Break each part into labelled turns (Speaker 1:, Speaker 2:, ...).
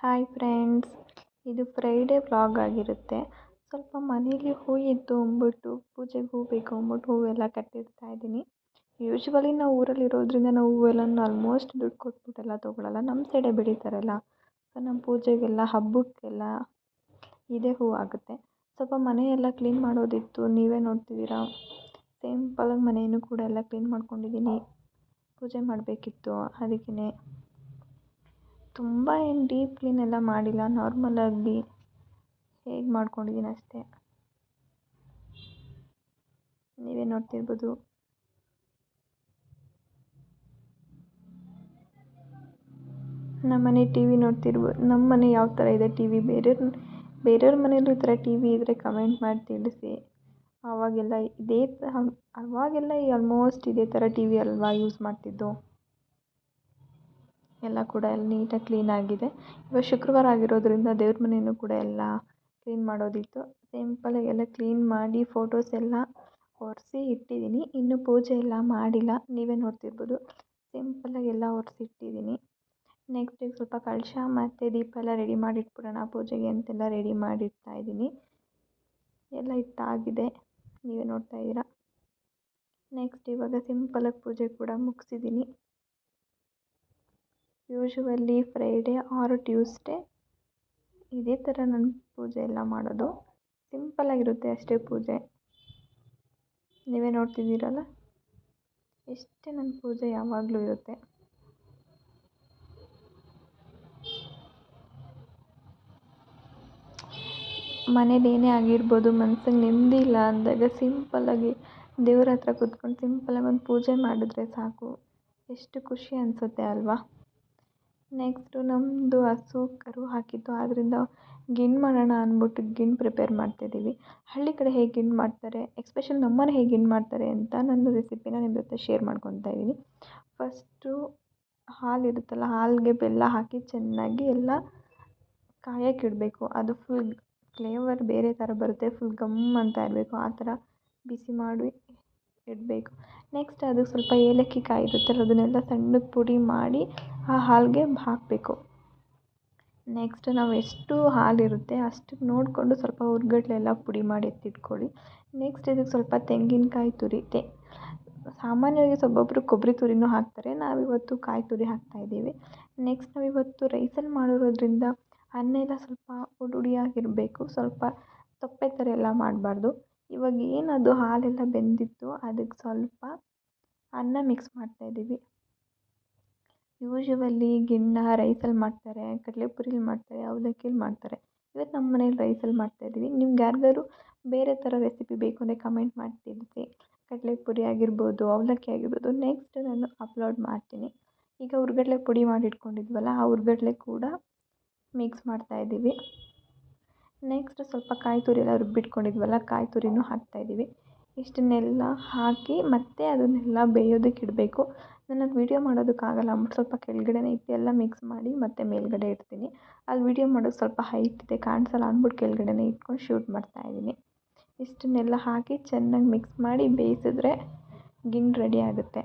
Speaker 1: Hi friends ಇದು Friday vlog ಆಗಿರುತ್ತೆ. ಸ್ವಲ್ಪ ಮನೇಲಿ ಹೂ ಇತ್ತು ಅಂದ್ಬಿಟ್ಟು ಪೂಜೆಗೆ ಹೂ ಬೇಕು ಅಂದ್ಬಿಟ್ಟು ಹೂವೆಲ್ಲ ಕಟ್ಟಿಡ್ತಾ ಇದ್ದೀನಿ. ಯೂಶ್ವಲಿ ನಾವು ಊರಲ್ಲಿ ಇರೋದರಿಂದ ನಾವು ಹೂವೆಲ್ಲನ ಆಲ್ಮೋಸ್ಟ್ ದುಡ್ಡು ಕೊಟ್ಬಿಟ್ಟೆಲ್ಲ ತೊಗೊಳಲ್ಲ. ನಮ್ಮ ಸೈಡೆ ಬೆಳೀತಾರಲ್ಲ. ಸೊ ನಮ್ಮ ಪೂಜೆಗೆಲ್ಲ, ಹಬ್ಬಕ್ಕೆಲ್ಲ ಇದೇ ಹೂ ಆಗುತ್ತೆ. ಸ್ವಲ್ಪ ಮನೆಯೆಲ್ಲ ಕ್ಲೀನ್ ಮಾಡೋದಿತ್ತು. ನೀವೇ ನೋಡ್ತಿದ್ದೀರಾ? ಸಿಂಪಲಾಗಿ ಮನೆಯನ್ನು ಕೂಡ ಎಲ್ಲ ಕ್ಲೀನ್ ಮಾಡ್ಕೊಂಡಿದ್ದೀನಿ. ಪೂಜೆ ಮಾಡಬೇಕಿತ್ತು. ಅದಕ್ಕೇ ತುಂಬ ಏನು ಡೀಪ್ ಕ್ಲೀನ್ ಎಲ್ಲ ಮಾಡಿಲ್ಲ. ನಾರ್ಮಲಾಗಿ ಹೇಗೆ ಮಾಡ್ಕೊಂಡಿದ್ದೀನಿ ಅಷ್ಟೇ. ನೀವೇ ನೋಡ್ತಿರ್ಬೋದು. ನಮ್ಮ ಮನೆ ಟಿ ವಿ ನೋಡ್ತಿರ್ಬೋದು ನಮ್ಮ ಮನೆ ಯಾವ ಥರ ಇದೆ ಟಿ ವಿ ಬೇರೆಯವ್ರ ಬೇರೆಯವ್ರ ಮನೇಲಿ ಈ ಥರ ಟಿ ವಿ ಇದ್ದರೆ ಕಮೆಂಟ್ ಮಾಡಿ ತಿಳಿಸಿ. ಆವಾಗೆಲ್ಲ ಇದೇ ಅವಾಗೆಲ್ಲ ಆಲ್ಮೋಸ್ಟ್ ಇದೇ ಥರ ಟಿ ವಿ ಅಲ್ವಾ ಯೂಸ್ ಮಾಡ್ತಿದ್ದು? ಎಲ್ಲ ಕೂಡ ಎಲ್ಲ ನೀಟಾಗಿ ಕ್ಲೀನಾಗಿದೆ ಇವಾಗ ಶುಕ್ರವಾರ ಆಗಿರೋದರಿಂದ ದೇವ್ರ ಮನೆಯೂ ಕೂಡ ಎಲ್ಲ ಕ್ಲೀನ್ ಮಾಡೋದಿತ್ತು. ಸಿಂಪಲಾಗಿ ಎಲ್ಲ ಕ್ಲೀನ್ ಮಾಡಿ ಫೋಟೋಸ್ ಎಲ್ಲ ಒರೆಸಿ ಇಟ್ಟಿದ್ದೀನಿ. ಇನ್ನೂ ಪೂಜೆ ಎಲ್ಲ ಮಾಡಿಲ್ಲ. ನೀವೇ ನೋಡ್ತಿರ್ಬೋದು. ಸಿಂಪಲಾಗಿ ಎಲ್ಲ ಒರೆಸಿ ಇಟ್ಟಿದ್ದೀನಿ. ನೆಕ್ಸ್ಟ್ ಈಗ ಸ್ವಲ್ಪ ಕಳಶ ಮತ್ತು ದೀಪ ಎಲ್ಲ ರೆಡಿ ಮಾಡಿ ಇಟ್ಬಿಡೋಣ ಪೂಜೆಗೆ ಅಂತೆಲ್ಲ ರೆಡಿ ಮಾಡಿ ಇಡ್ತಾ ಇದ್ದೀನಿ. ಎಲ್ಲ ಇಟ್ಟಾಗಿದೆ. ನೀವೇ ನೋಡ್ತಾ ಇದ್ದೀರಾ? ನೆಕ್ಸ್ಟ್ ಇವಾಗ ಸಿಂಪಲಾಗಿ ಪೂಜೆ ಕೂಡ ಮುಗಿಸಿದ್ದೀನಿ. ಯೂಶ್ವಲಿ ಫ್ರೈಡೇ ಆರ್ ಟ್ಯೂಸ್ಡೇ ಇದೇ ಥರ ನನ್ನ ಪೂಜೆ ಎಲ್ಲ ಮಾಡೋದು. ಸಿಂಪಲಾಗಿರುತ್ತೆ ಅಷ್ಟೇ ಪೂಜೆ. ನೀವೇ ನೋಡ್ತಿದ್ದೀರಲ್ಲ? ಇಷ್ಟೇ ನನ್ನ ಪೂಜೆ ಯಾವಾಗಲೂ ಇರುತ್ತೆ. ಮನೇಲಿ ಏನೇ ಆಗಿರ್ಬೋದು, ಮನ್ಸಿಗೆ ನೆಮ್ಮದಿ ಇಲ್ಲ ಅಂದಾಗ ಸಿಂಪಲ್ಲಾಗಿ ದೇವ್ರ ಹತ್ರ ಕೂತ್ಕೊಂಡು ಸಿಂಪಲ್ಲಾಗಿ ಒಂದು ಪೂಜೆ ಮಾಡಿದ್ರೆ ಸಾಕು. ಎಷ್ಟು ಖುಷಿ ಅನಿಸುತ್ತೆ ಅಲ್ವಾ? ನೆಕ್ಸ್ಟು ನಮ್ಮದು ಹಸು ಕರು ಹಾಕಿತ್ತು ಆದ್ದರಿಂದ ಗಿಣ್ಣು ಮಾಡೋಣ ಅಂದ್ಬಿಟ್ಟು ಗಿಣ್ಣು ಪ್ರಿಪೇರ್ ಮಾಡ್ತಿದ್ದೀವಿ. ಹಳ್ಳಿ ಕಡೆ ಹೇಗೆ ಗಿಣ್ಣು ಮಾಡ್ತಾರೆ ಎಕ್ಸ್ಪೆಷಲ್ ನಮ್ಮನೆ ಹೇಗೆ ಗಿಣ್ಣು ಮಾಡ್ತಾರೆ ಅಂತ ನನ್ನ ರೆಸಿಪಿನ ನಿಮ್ಮ ಜೊತೆ ಶೇರ್ ಮಾಡ್ಕೊತಾ ಇದ್ದೀನಿ. ಫಸ್ಟು ಹಾಲಿರುತ್ತಲ್ಲ ಹಾಲಿಗೆ ಬೆಲ್ಲ ಹಾಕಿ ಚೆನ್ನಾಗಿ ಎಲ್ಲ ಕಾಯಕ್ಕೆ ಇಡಬೇಕು. ಅದು ಫುಲ್ ಫ್ಲೇವರ್ ಬೇರೆ ಥರ ಬರುತ್ತೆ, ಫುಲ್ ಘಮ್ ಅಂತ ಇರಬೇಕು. ಆ ಥರ ಬಿಸಿ ಮಾಡಿ ಇಡಬೇಕು. ನೆಕ್ಸ್ಟ್ ಅದಕ್ಕೆ ಸ್ವಲ್ಪ ಏಲಕ್ಕಿ ಕಾಯಿ ಇರುತ್ತಲ್ಲ ಅದನ್ನೆಲ್ಲ ಸಣ್ಣಗೆ ಪುಡಿ ಮಾಡಿ ಆ ಹಾಲಿಗೆ ಹಾಕಬೇಕು. ನೆಕ್ಸ್ಟ್ ನಾವು ಎಷ್ಟು ಹಾಲಿರುತ್ತೆ ಅಷ್ಟಕ್ಕೆ ನೋಡಿಕೊಂಡು ಸ್ವಲ್ಪ ಹುರ್ಗಡ್ಲೆಲ್ಲ ಪುಡಿ ಮಾಡಿ ಎತ್ತಿಟ್ಕೊಳ್ಳಿ. ನೆಕ್ಸ್ಟ್ ಇದಕ್ಕೆ ಸ್ವಲ್ಪ ತೆಂಗಿನಕಾಯಿ ತುರಿ ತೆ, ಸಾಮಾನ್ಯವಾಗಿ ಒಬ್ಬೊಬ್ಬರು ಕೊಬ್ಬರಿ ತುರಿನೂ ಹಾಕ್ತಾರೆ, ನಾವಿವತ್ತು ಕಾಯಿ ತುರಿ ಹಾಕ್ತಾ ಇದ್ದೀವಿ. ನೆಕ್ಸ್ಟ್ ನಾವಿವತ್ತು ರೈಸಲ್ಲಿ ಮಾಡಿರೋದ್ರಿಂದ ಅನ್ನ ಎಲ್ಲ ಸ್ವಲ್ಪ ಉಡುಡಿಯಾಗಿರಬೇಕು ಸ್ವಲ್ಪ ತೊಪ್ಪೆ ಥರ ಎಲ್ಲ ಮಾಡಬಾರ್ದು. ಇವಾಗ ಅದು ಹಾಲೆಲ್ಲ ಬೆಂದಿತ್ತು ಅದಕ್ಕೆ ಸ್ವಲ್ಪ ಅನ್ನ ಮಿಕ್ಸ್ ಮಾಡ್ತಾಯಿದ್ದೀವಿ ಯೂಶ್ವಲಿ ಗಿಣ್ಣ ರೈಸಲ್ಲಿ ಮಾಡ್ತಾರೆ, ಕಡಲೆಪುರಿಲಿ ಮಾಡ್ತಾರೆ, ಅವಲಕ್ಕಿಲಿ ಮಾಡ್ತಾರೆ. ಇವತ್ತು ನಮ್ಮ ಮನೇಲಿ ರೈಸಲ್ಲಿ ಮಾಡ್ತಾಯಿದ್ದೀವಿ ನಿಮ್ಗೆ ಯಾರಿಗಾದ್ರು ಬೇರೆ ಥರ ರೆಸಿಪಿ ಬೇಕು ಅಂದರೆ ಕಮೆಂಟ್ ಮಾಡಿ ತಿಳಿಸಿ. ಕಡಲೆಪುರಿ ಆಗಿರ್ಬೋದು, ಅವಲಕ್ಕಿ ಆಗಿರ್ಬೋದು ನೆಕ್ಸ್ಟ್ ನಾನು ಅಪ್ಲೋಡ್ ಮಾಡ್ತೀನಿ. ಈಗ ಹುರ್ಗಡ್ಲೆ ಪುಡಿ ಮಾಡಿ ಇಟ್ಕೊಂಡಿದ್ವಲ್ಲ ಆ ಹುರ್ಗಡ್ಲೆ ಕೂಡ ಮಿಕ್ಸ್ ಮಾಡ್ತಾಯಿದ್ದೀವಿ ನೆಕ್ಸ್ಟ್ ಸ್ವಲ್ಪ ಕಾಯಿ ತುರಿ ಎಲ್ಲ ರುಬ್ಬಿಟ್ಕೊಂಡಿದ್ವಲ್ಲ, ಕಾಯಿ ತುರಿನೂ ಹಾಕ್ತಾಯಿದ್ದೀವಿ ಇಷ್ಟನ್ನೆಲ್ಲ ಹಾಕಿ ಮತ್ತೆ ಅದನ್ನೆಲ್ಲ ಬೇಯೋದಕ್ಕೆ ಇಡಬೇಕು. ನಾನು ವೀಡಿಯೋ ಮಾಡೋದಕ್ಕಾಗಲ್ಲ, ಅಂದ್ಬಿಟ್ಟು ಸ್ವಲ್ಪ ಕೆಳಗಡೆನೇ ಇಟ್ಟು ಎಲ್ಲ ಮಿಕ್ಸ್ ಮಾಡಿ ಮತ್ತೆ ಮೇಲುಗಡೆ ಇಡ್ತೀನಿ. ಅಲ್ಲಿ ವೀಡಿಯೋ ಮಾಡೋದು ಸ್ವಲ್ಪ ಹೈಟ್ ಇದೆ, ಕಾಣಿಸಲ್ಲ ಅಂದ್ಬಿಟ್ಟು ಕೆಳಗಡೆನೇ ಇಟ್ಕೊಂಡು ಶೂಟ್ ಮಾಡ್ತಾಯಿದ್ದೀನಿ ಇಷ್ಟನ್ನೆಲ್ಲ ಹಾಕಿ ಚೆನ್ನಾಗಿ ಮಿಕ್ಸ್ ಮಾಡಿ ಬೇಯಿಸಿದ್ರೆ ಗಿಣ್ಣು ರೆಡಿ ಆಗುತ್ತೆ.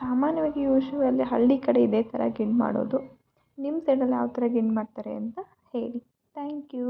Speaker 1: ಸಾಮಾನ್ಯವಾಗಿ ಯೂಶ್ವಲಿ ಹಳ್ಳಿ ಕಡೆ ಇದೇ ಥರ ಗಿಣ್ಣು ಮಾಡೋದು. ನಿಮ್ಮ ಸೈಡಲ್ಲಿ ಯಾವ ಥರ ಗಿಣ್ಣು ಮಾಡ್ತಾರೆ ಅಂತ ಹೇಳಿ. Thank you